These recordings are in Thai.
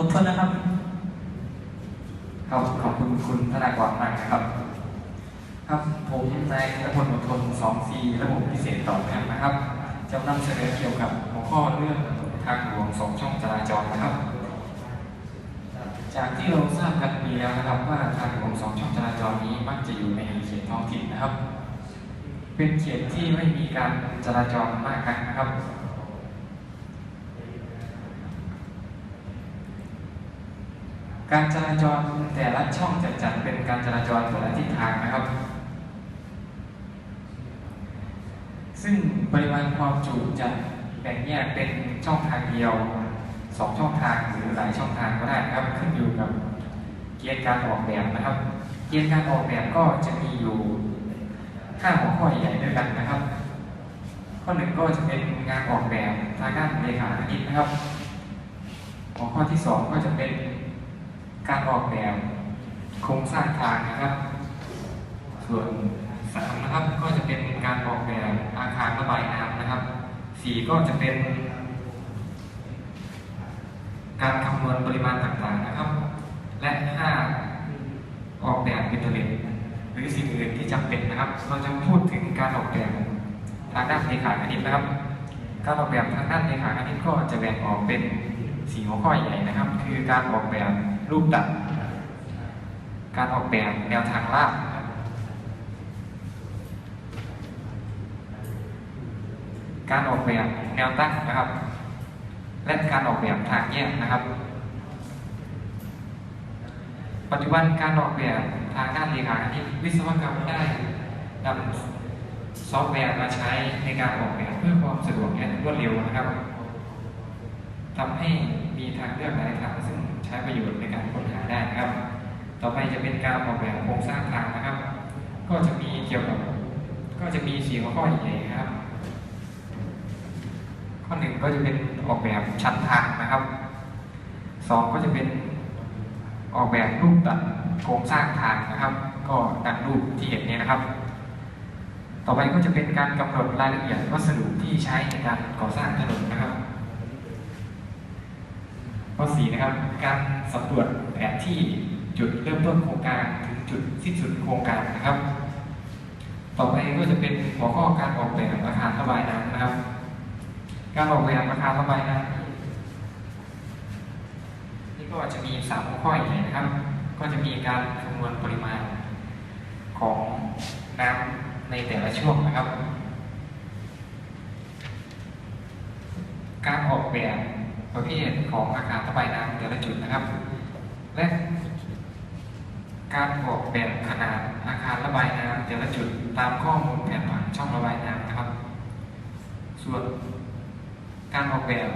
อดทนนะครับ ครับขอบคุณคุณธนากรมากนะครับ ครับผมนายธนพลอดทน2 c ระบบพิเศษต่อเนื่องนะครับจะนำเสนอเกี่ยวกับหัวข้อเรื่องทางหลวงสองช่องจราจรนะครับ จากที่เราทราบกันดีแล้วนะครับ ว่าทางหลวงสองช่องจราจรนี้มักจะอยู่ในเขตท้องถิ่นนะครับ เป็นเขตที่ไม่มีการจราจรมากนักนะครับ การจราจรแต่ละช่องจะจัดเป็นการจราจรแต่ละทิศทางนะครับ ซึ่งปริมาณความจุจะแบ่งแยกเป็นช่องทางเดียวสองช่องทางหรือหลายช่องทางก็ได้นะครับ ขึ้นอยู่กับเกณฑ์การออกแบบนะครับ เกณฑ์การออกแบบก็จะมีอยู่ห้าหัวข้อใหญ่ด้วยกันนะครับ ข้อหนึ่งก็จะเป็นงานออกแบบทางด้านเลขาคณิตนะครับ หัวข้อที่สองก็จะเป็น การออกแบบโครงสร้างทางนะครับ ส่วนสามนะครับก็จะเป็นการออกแบบอาคารระบายน้ำนะครับสี่ก็จะเป็น การคำนวณปริมาณต่างๆนะครับ และห้าออกแบบอินเทอร์เน็ตหรือสิ่งอื่นที่จำเป็นนะครับ เราจะพูดถึงการออกแบบทางด้านเลขาคณิตนะครับ การออกแบบทางด้านเลขาคณิตก็จะแบ่งออกเป็นสี่หัวข้อใหญ่นะครับ คือการออกแบบ รูปตัดการออกแบบแนวทางลาดนะครับการออกแบบแนวตั้งนะครับ และการออกแบบทางแยกนะครับ ปัจจุบันการออกแบบทางด้านเลขาคณิตวิศวกรรมได้นำซอฟต์แวร์มาใช้ในการออกแบบเพื่อความสะดวกและรวดเร็วนะครับทำให้มีทางเลือกหลายทางซึ่ง ช้ประโยชน์ในการค้นหาได้นะครับ ต่อไปจะเป็นการออกแบบโครงสร้างทางนะครับ ก็จะมีเกี่ยวกับ ก็จะมีสี่หัวข้อใหญ่ครับ ข้อหนึ่งก็จะเป็นออกแบบชั้นทางนะครับสองก็จะเป็นออกแบบรูปตัดโครงสร้างทางนะครับ ก็ดังรูปที่เห็นนี้นะครับ ต่อไปก็จะเป็นการกำหนดรายละเอียดวัสดุที่ใช้ในการก่อสร้างถนนนะครับ ข้อสี่นะครับ การสำรวจแผนที่จุดเริ่มต้นโครงการถึงจุดสิ้นสุดโครงการนะครับ ต่อไปก็จะเป็นหัวข้อการออกแบบอาคารระบายน้ำนะครับ การออกแบบอาคารระบายน้ำนี่ก็จะมีสามหัวข้อใหญ่นะครับ ก็จะมีการคำนวณปริมาณของน้ำในแต่ละช่วงนะครับ การออกแบบ ประเภทของอาคารระบายน้ำแต่ละจุดนะครับ และการออกแบบขนาดอาคารระบายน้ำแต่ละจุดตามข้อมูลแผนผังช่องระบายน้ำนะครับ ส่วนการออกแบบ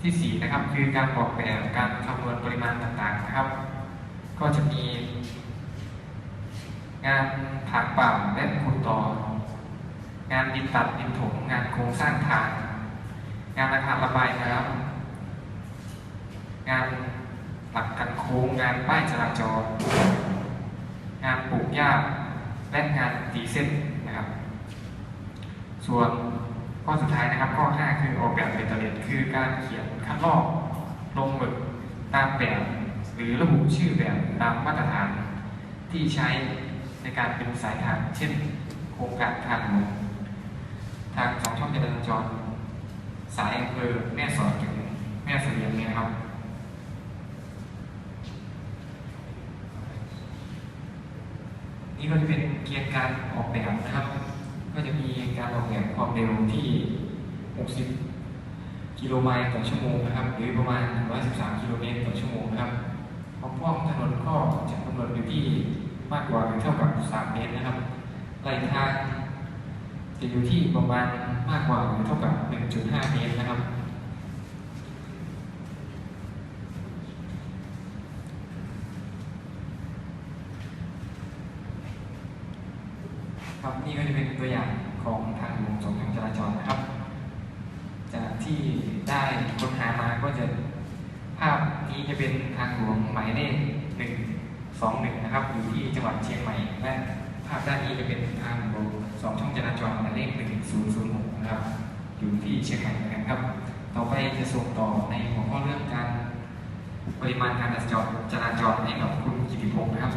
ที่สี่นะครับ คือการออกแบบการคำนวณปริมาณต่างๆนะครับ ก็จะมี งานถางป่าและขุดต่อ งานดินตัดดินถมงานโครงสร้างทาง งานอาคารระบายน้ำงานหลักกันโค้งงานป้ายจราจร งานปลูกหญ้าและงานตีเส้นนะครับ ส่วนข้อสุดท้ายนะครับข้อ 5 คือออกแบบเบตเตอร์เลตคือการเขียนคัดลอกลงหมึกตามแบบหรือระบุชื่อแบบตามมาตรฐานที่ใช้ในการเป็นสายทางเช่น โครงการทางหลวงทางสองช่องจราจร สายอำเภอแม่สอดถึงแม่เสลียงเนี่ยนะครับนี่ก็จะเป็นเกียร์การออกแบบนะครับ ก็จะมีการออกแบบความเร็วที่ 60 กิโลไมล์ต่อชั่วโมงนะครับ หรือประมาณ 113 กิโลเมตรต่อชั่วโมงนะครับความกว้างถนนก็จะกำหนดอยู่ที่มากกว่าหรือเท่ากับ 3 เมตรนะครับไหลทาง จะอยู่ที่ประมาณมากกว่าหรือเท่ากับ 1.5 เมตรนะครับ ครับนี่ก็จะเป็นตัวอย่างของทางหลวงสองทางจราจรนะครับ จากที่ได้ค้นหามาก็จะภาพนี้จะเป็นทางหลวงหมายเลขหนึ่งสองหนึ่งนะครับ อยู่ที่จังหวัดเชียงใหม่และ ภาพด้านนี้จะเป็นทางหลสองช่องจราจรหมายเลขหนึ่งศูนย์ศูนย์หกนะครับ อยู่ที่เชียงใหม่นะครับ ต่อไปจะส่งต่อในหัวข้อเรื่องการปริมาณการจราจรจราจรให้กับคุณกิติพงศ์นะครับ